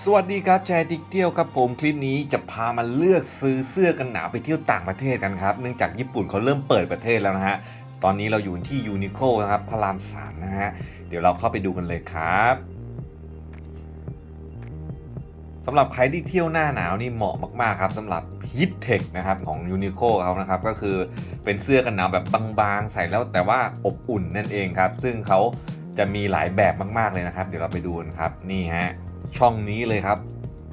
สวัสดีครับแชร์ติ๊กเที่ยวครับผมคลิปนี้จะพามาเลือกซื้อเสื้อกันหนาวไปเที่ยวต่างประเทศกันครับเนื่องจากญี่ปุ่นเขาเริ่มเปิดประเทศแล้วนะฮะตอนนี้เราอยู่ที่ยูนิโคนะครับพระรามสามนะฮะเดี๋ยวเราเข้าไปดูกันเลยครับสำหรับใครที่เที่ยวหน้าหนาวนี่เหมาะมากๆครับสำหรับ Heat Tech นะครับของยูนิโคเขานะครับก็คือเป็นเสื้อกันหนาวแบบบางๆ ใส่แล้วแต่ว่าอบอุ่นนั่นเองครับ ซึ่งเขาจะมีหลายแบบมากๆเลยนะครับ เดี๋ยวเราไปดูกันครับนี่ฮะ ช่องนี้เลยครับ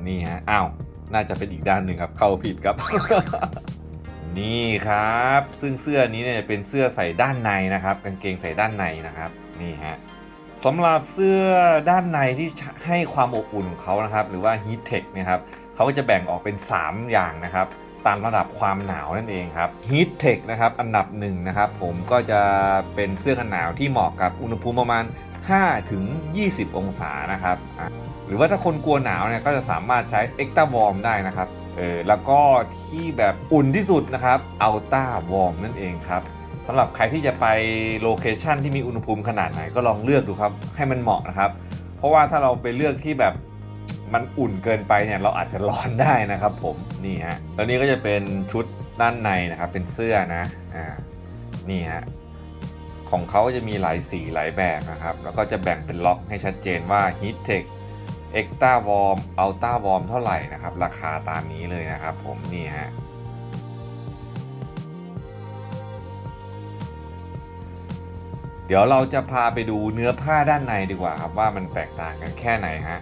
นี่ฮะอ้าวน่าจะเป็นอีกด้านหนึ่งครับ เข้าผิดครับ นี่ครับ ซึ่งเสื้อนี้เนี่ยเป็นเสื้อใส่ด้านในนะครับ กางเกงใส่ด้านในนะครับ นี่ฮะสำหรับเสื้อด้านในที่ให้ความอบอุ่นของเขานะครับ หรือว่า Heat Tech นะครับเขาก็จะแบ่งออกเป็น 3 อย่างนะครับ ตามระดับความหนาวนั่นเองครับ Heat Tech นะครับ อันดับหนึ่งนะครับ ผมก็จะเป็นเสื้อกันหนาวที่เหมาะกับอุณหภูมิประมาณ5ถึง20 องศานะครับ หรือว่าถ้าคนกลัวหนาวเนี่ยก็จะสามารถใช้ Extra Warm ได้นะครับเออแล้วก็ที่แบบอุ่นที่สุดนะครับ Ultra Warm นั่นเองครับสำหรับใครที่จะไปโลเคชันที่มีอุณหภูมิขนาดไหนก็ลองเลือกดูครับให้มันเหมาะนะครับเพราะว่าถ้าเราไปเลือกที่แบบมันอุ่นเกินไปเนี่ยเราอาจจะร้อนได้นะครับผมนี่ฮะแล้วนี่ก็จะเป็นชุดด้านในนะครับเป็นเสื้อนะอ่านี่ฮะของเขาจะมีหลายสีหลายแบบนะครับ แล้วก็จะแบ่งเป็นล็อกให้ชัดเจนว่า Heat Tech Extra Warm Ultra Warm เท่าไหร่นะครับ ราคาตามนี้เลยนะครับผมนี่ฮะเดี๋ยวเราจะพาไปดูเนื้อผ้าด้านในดีกว่าครับว่ามันแตกต่างกันแค่ไหนฮะ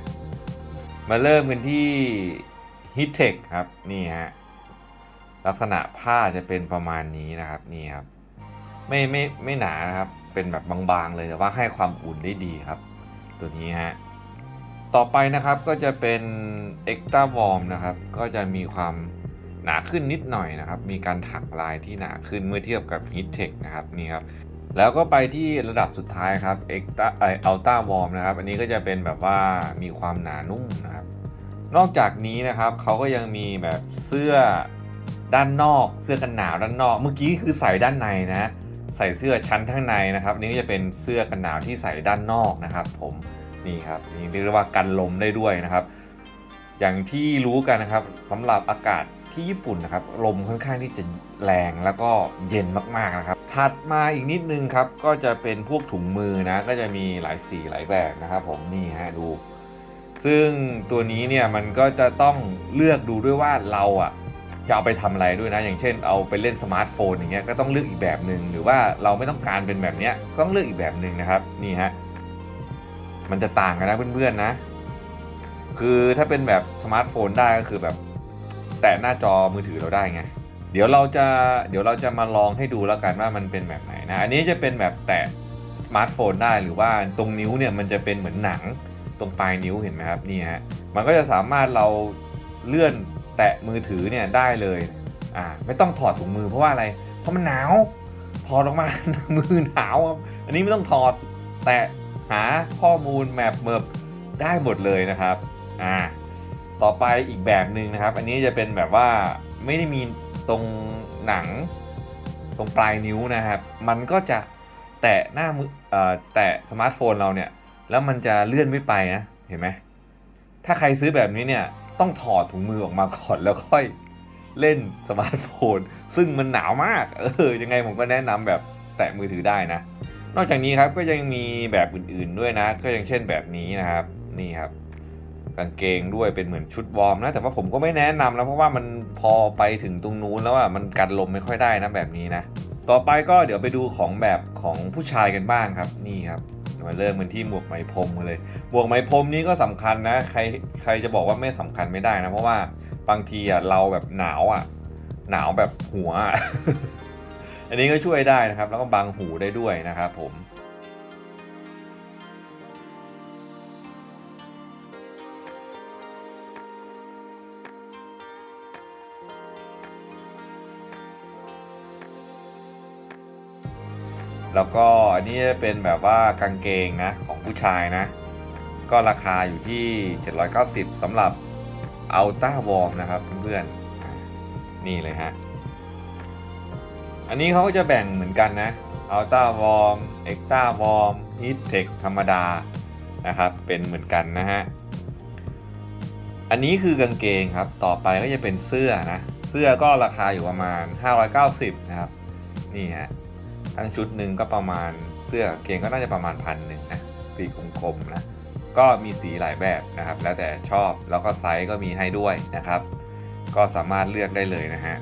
มาเริ่มกันที่ Heat t e ครับนี่ฮะลักษณะผ้าจะเป็นประมาณนี้นะครับนี่ครับไม่ไม่ไม่หนานะครับเป็นแบบบางๆเลยแต่ว่าให้ความอุ่นได้ดีครับ ตัวนี้ฮะ ต่อไปนะครับก็จะเป็น Extra Warm นะครับ ก็จะมีความหนาขึ้นนิดหน่อยนะครับ มีการถักลายที่หนาขึ้นเมื่อเทียบกับ Heat Tech นะครับนี่ครับแล้วก็ไปที่ระดับสุดท้ายครับ Extra เอ่อ Ultra Warm นะครับ อันนี้ก็จะเป็นแบบว่ามีความหนานุ่มนะครับ นอกจากนี้นะครับเขาก็ยังมีแบบเสื้อด้านนอก เสื้อกันหนาวด้านนอก เมื่อกี้คือใส่ด้านในนะ ใส่เสื้อชั้นข้างในนะครับ นี่จะเป็นเสื้อกันหนาวที่ใส่ด้านนอกนะครับ ผม นี่ครับนี่เรียกว่ากันลมได้ด้วยนะครับ อย่างที่รู้กันนะครับสำหรับอากาศที่ญี่ปุ่นนะครับลมค่อนข้างที่จะแรงแล้วก็เย็นมากๆนะครับ ถัดมาอีกนิดนึงครับก็จะเป็นพวกถุงมือนะก็จะมีหลายสีหลายแบบนะครับ ผมนี่ฮะดู ซึ่งตัวนี้เนี่ยมันก็จะต้องเลือกดูด้วยว่าเราอะจะเอาไปทำอะไรด้วยนะ อย่างเช่นเอาไปเล่นสมาร์ทโฟนอย่างเงี้ยก็ต้องเลือกอีกแบบหนึ่งหรือว่าเราไม่ต้องการเป็นแบบเนี้ยก็ต้องเลือกอีกแบบหนึ่งนะครับนี่ฮะ มันจะต่างกันนะเพื่อนๆนะ คือถ้าเป็นแบบสมาร์ทโฟนได้ก็คือแบบ แตะหน้าจอมือถือเราได้ไง เดี๋ยวเราจะเดี๋ยวเราจะมาลองให้ดูแล้วกันว่ามันเป็นแบบไหนนะ อันนี้จะเป็นแบบแตะสมาร์ทโฟนได้หรือว่าตรงนิ้วเนี่ยมันจะเป็นเหมือนหนังตรงปลายนิ้วเห็นไหมครับนี่ฮะมันก็จะสามารถเราเลื่อนแตะมือถือเนี่ยได้เลยอ่าไม่ต้องถอดถุงมือเพราะว่าอะไร เพราะมันหนาวถอดออกมามือหนาวครับอันนี้ไม่ต้องถอดแตะ หาข้อมูลแมปเมิบได้หมดเลยนะครับอ่าต่อไปอีกแบบหนึ่งนะครับ อันนี้จะเป็นแบบว่าไม่ได้มีตรงหนังตรงปลายนิ้วนะครับ มันก็จะแตะหน้ามือเอ่อแตะสมาร์ทโฟนเราเนี่ย แล้วมันจะเลื่อนไม่ไปนะ เห็นไหม ถ้าใครซื้อแบบนี้เนี่ย ต้องถอดถุงมือออกมาก่อนแล้วค่อยเล่นสมาร์ทโฟน ซึ่งมันหนาวมาก เออ ยังไงผมก็แนะนำแบบแตะมือถือได้นะ นอกจากนี้ครับก็ยังมีแบบอื่นๆด้วยนะ ก็อย่างเช่นแบบนี้นะครับนี่ครับกางเกงด้วยเป็นเหมือนชุดวอร์มนะแต่ว่าผมก็ไม่แนะนำนะเพราะว่ามันพอไปถึงตรงนู้นแล้วอะมันกันลมไม่ค่อยได้นะแบบนี้นะ ต่อไปก็เดี๋ยวไปดูของแบบของผู้ชายกันบ้างครับนี่ครับมาเริ่มกันที่หมวกไหมพรมกันเลยหมวกไหมพรมนี้ก็สำคัญนะ ใครใครจะบอกว่าไม่สำคัญไม่ได้นะ เพราะว่าบางทีอะเราแบบหนาวอะหนาวแบบหัว อันนี้ก็ช่วยได้นะครับ แล้วก็บังหูได้ด้วยนะครับผมแล้วก็อันนี้เป็นแบบว่ากางเกงนะของผู้ชายนะ ก็ราคาอยู่ที่ 790สำหรับ Ultra Warm นะครับเพื่อนๆนี่เลยฮะ อันนี้เขาก็จะแบ่งเหมือนกันนะ Ultra Warm Extra Warm Heat Tech ธรรมดานะครับ เป็นเหมือนกันนะฮะ อันนี้คือกางเกงครับ ต่อไปก็จะเป็นเสื้อนะ เสื้อก็ราคาอยู่ประมาณ 590 นะครับ นี่ฮะ ทั้งชุดหนึ่งก็ประมาณเสื้อกางเกงก็น่าจะประมาณพันหนึ่งนะสีกลมๆนะ ก็มีสีหลายแบบนะครับ แล้วแต่ชอบ แล้วก็ไซส์ก็มีให้ด้วยนะครับ ก็สามารถเลือกได้เลยนะฮะ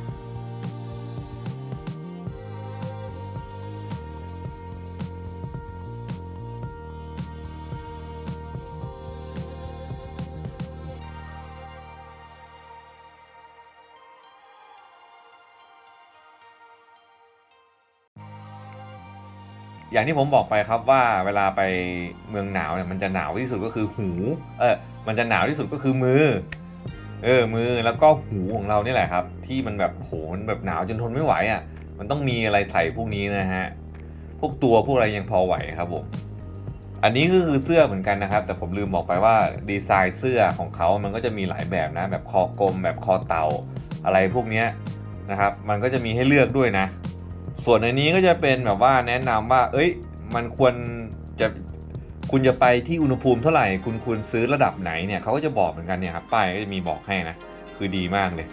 อย่างที่ผมบอกไปครับว่าเวลาไปเมืองหนาวเนี่ยมันจะหนาวที่สุดก็คือหู เออมันจะหนาวที่สุดก็คือมือ เออ มือแล้วก็หูของเราเนี่ยแหละครับ ที่มันแบบโหมันแบบหนาวจนทนไม่ไหวอะ มันต้องมีอะไรใส่พวกนี้นะฮะ พวกตัวพวกอะไรยังพอไหวครับผม อันนี้ก็คือเสื้อเหมือนกันนะครับ แต่ผมลืมบอกไปว่าดีไซน์เสื้อของเขามันก็จะมีหลายแบบนะ แบบคอกลมแบบคอเต่าอะไรพวกเนี้ยนะครับ มันก็จะมีให้เลือกด้วยนะ ส่วนในนี้ก็จะเป็นแบบว่าแนะนำว่า เอ้ย มันควรจะคุณจะไปที่อุณหภูมิเท่าไหร่ คุณควรซื้อระดับไหนเนี่ยเขาก็จะบอกเหมือนกันเนี่ยครับป้ายก็จะมีบอกให้นะ คือดีมากเลย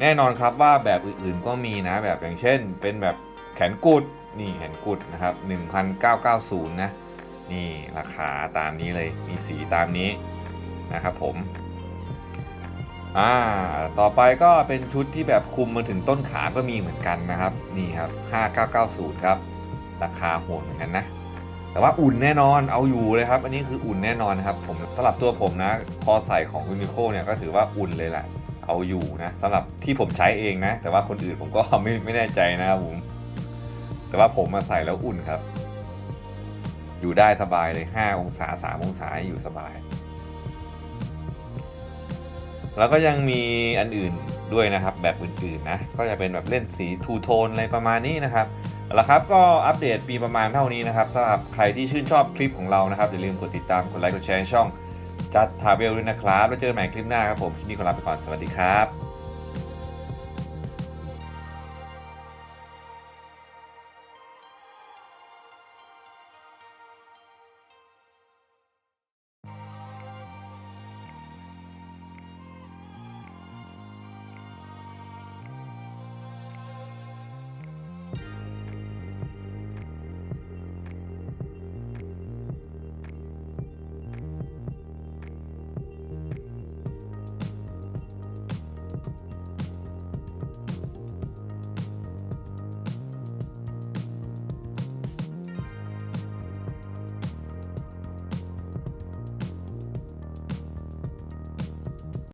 แน่นอนครับว่าแบบอื่นๆก็มีนะแบบอย่างเช่น เป็นแบบแขนกุดนี่แขนกุดนะครับ 1990 นะ นี่ราคาตามนี้เลยมีสีตามนี้นะครับผม อ่าต่อไปก็เป็นชุดที่แบบคุมมาถึงต้นขาก็มีเหมือนกันนะครับ นี่ครับ 5990 ครับ ราคาโหดเหมือนกันนะ แต่ว่าอุ่นแน่นอนเอาอยู่เลยครับ อันนี้คืออุ่นแน่นอนนะครับผมสำหรับตัวผมนะ พอใส่ของยูนิโคเนี่ยก็ถือว่าอุ่นเลยแหละเอาอยู่นะสำหรับที่ผมใช้เองนะ แต่ว่าคนอื่นผมก็ไม่ไม่แน่ใจนะครับผมแต่ว่าผมมาใส่แล้วอุ่นครับ อยู่ได้สบายเลย 5 องศา 3 องศาอยู่สบาย แล้วก็ยังมีอันอื่นด้วยนะครับ แบบอื่นๆนะ ก็จะเป็นแบบเล่นสีทูโทนอะไรประมาณนี้นะครับแล้วครับก็อัปเดตปีประมาณเท่านี้นะครับสำหรับใครที่ชื่นชอบคลิปของเรานะครับอย่าลืมกดติดตามกดไลค์กดแชร์ช่องจัดทาเวลด้วยนะครับ แล้วเจอกันใหม่คลิปหน้าครับผมคลิปนี้ขอลาไปก่อนสวัสดีครับ